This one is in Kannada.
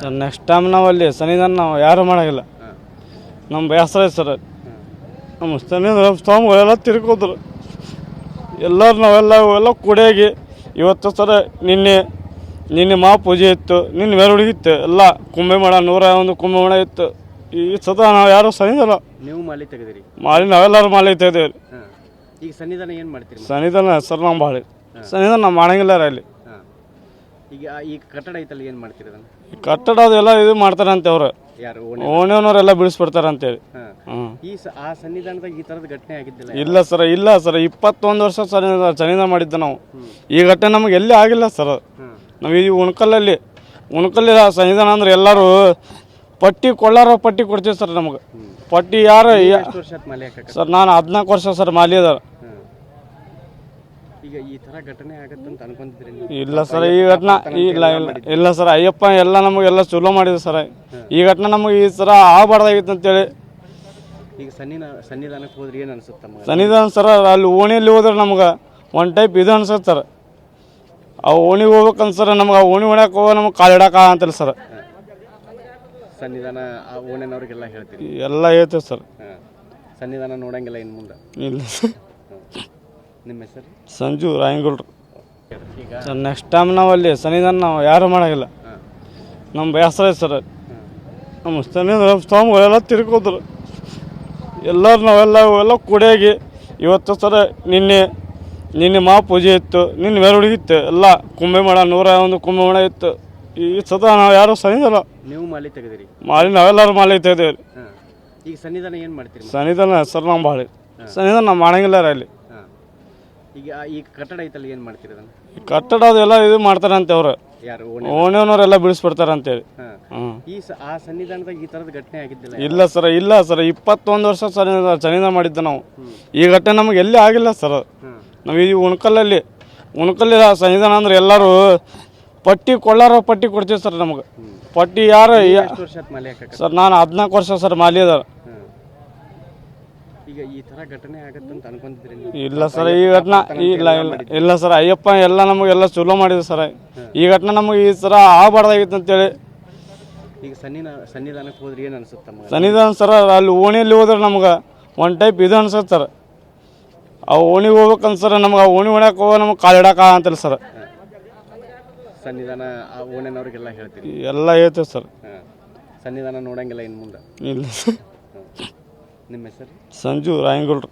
ಸರ್ ನೆಕ್ಸ್ಟ್ ಟೈಮ್ ನಾವು ಅಲ್ಲಿ ಸನ್ನಿಧಾನ ನಾವು ಯಾರು ಮಾಡೋಂಗಿಲ್ಲ. ನಮ್ಮ ಬೇಸರ ಐತೆ ಸರ್. ನಮ್ಮ ಸನ್ನಿಧಾನ ಸ್ವಾಮಿಗಳೆಲ್ಲ ತಿರ್ಕೋದ್ರು. ಎಲ್ಲರೂ ನಾವೆಲ್ಲ ಎಲ್ಲ ಕೂಡಿಯಾಗಿ ಇವತ್ತು ಸರ ನಿನ್ನೆ ನಿನ್ನೆ ಮಾ ಪೂಜೆ ಇತ್ತು ನಿನ್ನೆ ಮೆರವಣಿಗೆ ಇತ್ತು ಎಲ್ಲ ಕುಂಭಮೇಳ ನೂರ ಒಂದು ಕುಂಭಮೇಳ ಇತ್ತು. ಈ ಸದಾ ನಾವು ಯಾರು ಸನ್ನಿಧಾನ ನೀವು ಮಾಲಿ ತೆಗೆದಿರಿ. ಮಾಲಿ ನಾವೆಲ್ಲರೂ ಮಾಲಿ ತೆಗೆದೇವ್ರಿ. ಈಗ ಸನ್ನಿಧಾನ ಏನು ಮಾಡ್ತೀರಿ? ಸನ್ನಿಧಾನ ಸರ್ ನಮ್ಮ ಭಾಳ ಸನ್ನಿಧಾನ ನಾವು ಮಾಡಂಗಿಲ್ಲ ರೀ ಅಲ್ಲಿ. ಈಗ ಈ ಕಟ್ಟಡ ಐತಲ್ಲ ಏನು ಮಾಡ್ತೀರಿ ಅದನ್ನು? ಕಟ್ಟಡ ಅದೆಲ್ಲ ಇದು ಮಾಡ್ತಾರಂತೆ ಅವರು. ಯಾರು ಓಣೆ ಓಣಿಯವರೆಲ್ಲ ಬಿಡಿಸ್ಬಿಡ್ತಾರಂತೇಳಿ ಹಾಂ. ಹ್ಞೂ ಈ ಸ ಆ ಸನ್ನಿಧಾನದಾಗ ಈ ಥರದ ಘಟನೆ ಆಗಿದ್ದಿಲ್ಲ ಇಲ್ಲ ಸರ್ ಇಲ್ಲ ಸರ್. ಇಪ್ಪತ್ತೊಂದು ವರ್ಷ ಸನ್ನಿಧಾನ ಸನ್ನಿಧಾನ ಮಾಡಿದ್ದು ನಾವು. ಈ ಘಟನೆ ನಮಗೆ ಎಲ್ಲಿ ಆಗಿಲ್ಲ ಸರ್. ನಾವು ಈ ಉಣ್ಕಲ್ಲಲ್ಲಿ ಉಣ್ಕಲ್ಲಿ ಸನ್ನಿಧಾನ ಅಂದ್ರೆ ಎಲ್ಲರೂ ಪಟ್ಟಿ ಕೊಳ್ಳಾರ ಪಟ್ಟಿ ಕೊಡ್ತೀವಿ ಸರ್ ನಮಗೆ. ಪಟ್ಟಿ ಯಾರು ಯಾ- ಎಷ್ಟು ವರ್ಷ ಆತ್ ಮಾಲಿ ಹಾಕಕ್ಕೆ? ಸರ್ ನಾನು ಹದಿನಾಲ್ಕು ವರ್ಷ ಸರ್ ಮಾಲಿ ಅದಾರ ಈ ಥರ ಘಟನೆ ನೀವು? ಇಲ್ಲ ಸರ್ ಈ ಘಟನೆ ಇಲ್ಲ ಇಲ್ಲ ಇಲ್ಲ ಸರ್ ಅಯ್ಯಪ್ಪ ಎಲ್ಲ ನಮಗೆಲ್ಲ ಚಲೋ ಮಾಡಿದೆ ಸರ್. ಈ ಘಟನೆ ನಮಗೆ ಈ ಥರ ಆಗಬಾರ್ದಾಗಿತ್ತು ಅಂತೇಳಿ. ಈಗ ಸನ್ನಿನ ಸನ್ನಿಧಾನಕ್ಕೆ ಹೋದ್ರೆ ಏನು ಅನ್ಸುತ್ತೆ ತಮ್ಮ ಸನ್ನಿಧಾನ ಸರ್ ಅಲ್ಲಿ ಓಣಿಯಲ್ಲಿ ಹೋದ್ರೆ ನಮ್ಗೆ ಒನ್ ಟೈಪ್ ಇದು ಅನ್ಸುತ್ತೆ ಸರ್. ಆ ಓಣಿಗೆ ಹೋಗ್ಬೇಕಂತ ಸರ್ ನಮ್ಗೆ ಆ ಓಣಿ ಹೊಡ್ಯಾಕ ಹೋಗೋ ನಮ್ಗೆ ಕಾಲಿಡಕ್ಕೆ ಅಂತಲ್ಲ ಸರ್. ಸನ್ನಿಧಾನ ಆ ಹೇಳ್ತೀವಿ ಹೇಳ್ತೀರಿ? ಎಲ್ಲ ಹೇಳ್ತೇವೆ ಸರ್. ಸನ್ನಿಧಾನ ನೋಡಂಗಿಲ್ಲ ಇನ್ನು ಮುಂದೆ? ಇಲ್ಲ ಸರ್. ನಿಮ್ಮ ಹೆಸರು? ಸಂಜು ರಾಯಂಗುಳ್ರು ಈಗ ಸರ್ ನೆಕ್ಸ್ಟ್ ಟೈಮ್ ನಾವು ಅಲ್ಲಿ ಸನ್ನಿಧಾನ ನಾವು ಯಾರು ಮಾಡೋಂಗಿಲ್ಲ. ನಮ್ಮ ಬೇಸರ ಐತೆ ಸರ್. ನಮ್ಮ ಸನ್ನಿಧಾನ ಸ್ವಾಮಿಗಳೆಲ್ಲ ತಿರ್ಕೋದ್ರು. ಎಲ್ಲರೂ ನಾವೆಲ್ಲ ಎಲ್ಲ ಕೂಡಿಯಾಗಿ ಇವತ್ತು ಸರ ನಿನ್ನೆ ನಿನ್ನೆ ಮಾ ಪೂಜೆ ಇತ್ತು ನಿನ್ನೆ ಮೆರವಣಿಗೆ ಇತ್ತು ಎಲ್ಲ ಕುಂಭಮೇಳ ನೂರ ಒಂದು ಕುಂಭಮೇಳ ಇತ್ತು. ಈ ಸದಾ ನಾವು ಯಾರು ಸನ್ನಿಧಾನ ನೀವು ಮಾಲಿ ತೆಗೆದಿರಿ. ಮಾಲಿ ನಾವೆಲ್ಲರೂ ಮಾಲೆ ತೆಗೆದೇವ್ರಿ. ಈಗ ಸನ್ನಿಧಾನ ಏನು ಮಾಡ್ತೀರಿ? ಸನ್ನಿಧಾನ ಸರ್ ನಮ್ಮ ಭಾಳ ಸನ್ನಿಧಾನ ನಾವು ಮಾಡಂಗಿಲ್ಲ ರೀ ಅಲ್ಲಿ. ಈಗ ಈ ಕಟ್ಟಡ ಐತಲ್ಲ ಏನು ಮಾಡ್ತೀರಿ ಅದನ್ನು? ಕಟ್ಟಡ ಅದೆಲ್ಲ ಇದು ಮಾಡ್ತಾರಂತೆ ಅವರು. ಯಾರು ಓಣೆ ಓಣಿಯವರೆಲ್ಲ ಬಿಡಿಸ್ಬಿಡ್ತಾರಂತೇಳಿ. ಹ್ಞೂ ಈ ಸ ಆ ಸನ್ನಿಧಾನದಾಗ ಈ ಥರದ ಘಟನೆ ಆಗಿದ್ದಿಲ್ಲ ಇಲ್ಲ ಸರ್ ಇಲ್ಲ ಸರ್. ಇಪ್ಪತ್ತೊಂದು ವರ್ಷ ಸನ್ನಿಧಾನ ಸನ್ನಿಧಾನ ಮಾಡಿದ್ದೆ ನಾವು. ಈ ಘಟನೆ ನಮಗೆ ಎಲ್ಲಿ ಆಗಿಲ್ಲ ಸರ್. ನಾವು ಈ ಉಣ್ಕಲ್ಲಲ್ಲಿ ಉಣಕಲ್ಲಿ ಸನ್ನಿಧಾನ ಅಂದ್ರೆ ಎಲ್ಲರೂ ಪಟ್ಟಿ ಕೊಳ್ಳಾರ ಪಟ್ಟಿ ಕೊಡ್ತೀವಿ ಸರ್ ನಮಗೆ. ಪಟ್ಟಿ ಯಾರು ಯಾ- ಎಷ್ಟು ವರ್ಷ ಆತ್ ಮಾಲಿ ಹಾಕಕ್ಕೆ? ಸರ್ ನಾನು ಹದಿನಾಲ್ಕು ವರ್ಷ ಸರ್ ಮಾಲಿ ಈಗ ಈ ತರ ಘಟನೆ ಆಗತ್ತಂತ ಅನ್ಕೊಂತಿದ್ರಿ ನೀವು? ಇಲ್ಲ ಸರ್ ಈ ಘಟನೆ ಇಲ್ಲ ಇಲ್ಲ ಇಲ್ಲ ಸರ್ ಅಯ್ಯಪ್ಪ ಎಲ್ಲ ನಮಗೆಲ್ಲ ಚಲೋ ಮಾಡಿದ್ರು ಸರ್. ಈ ಘಟನೆ ನಮಗೆ ಈ ಸರ ಆಗಬಾರ್ದಾಗಿತ್ತು ಅಂತೇಳಿ. ಈಗ ಸನ್ನಿನ ಸನ್ನಿಧಾನಕ್ಕೆ ಹೋದ್ರೆ ಏನು ಅನ್ಸುತ್ತೆ ತಮ್ಮ ಸನ್ನಿಧಾನ ಸರ್ ಅಲ್ಲಿ ಓಣಿಯಲ್ಲಿ ಹೋದ್ರೆ ನಮ್ಗೆ ಒನ್ ಟೈಪ್ ಇದು ಅನ್ಸುತ್ತೆ ಸರ್. ಆ ಓಣಿಗೆ ಹೋಗ್ಬೇಕಂತ ಸರ್ ನಮ್ಗೆ ಆ ಓಣಿ ಹೊಡ್ಯಾಕ ಹೋಗೋ ನಮ್ಗೆ ಕಾಲಿಡಕ್ಕೆ ಅಂತಲ್ಲ ಸರ್. ಸನ್ನಿಧಾನ ಆ ಓಣಿನವ್ರಿಗೆಲ್ಲ ಹೇಳ್ತೀರಿ? ಎಲ್ಲ ಹೇಳ್ತೇವೆ ಸರ್. ಸನ್ನಿಧಾನ ನೋಡಂಗಿಲ್ಲ ಇನ್ನು ಮುಂದೆ? ಇಲ್ಲ ಸರ್. ನಿಮ್ಮ ಹೆಸರು? ಸಂಜು ರಾಯಂಗುಳ್ರು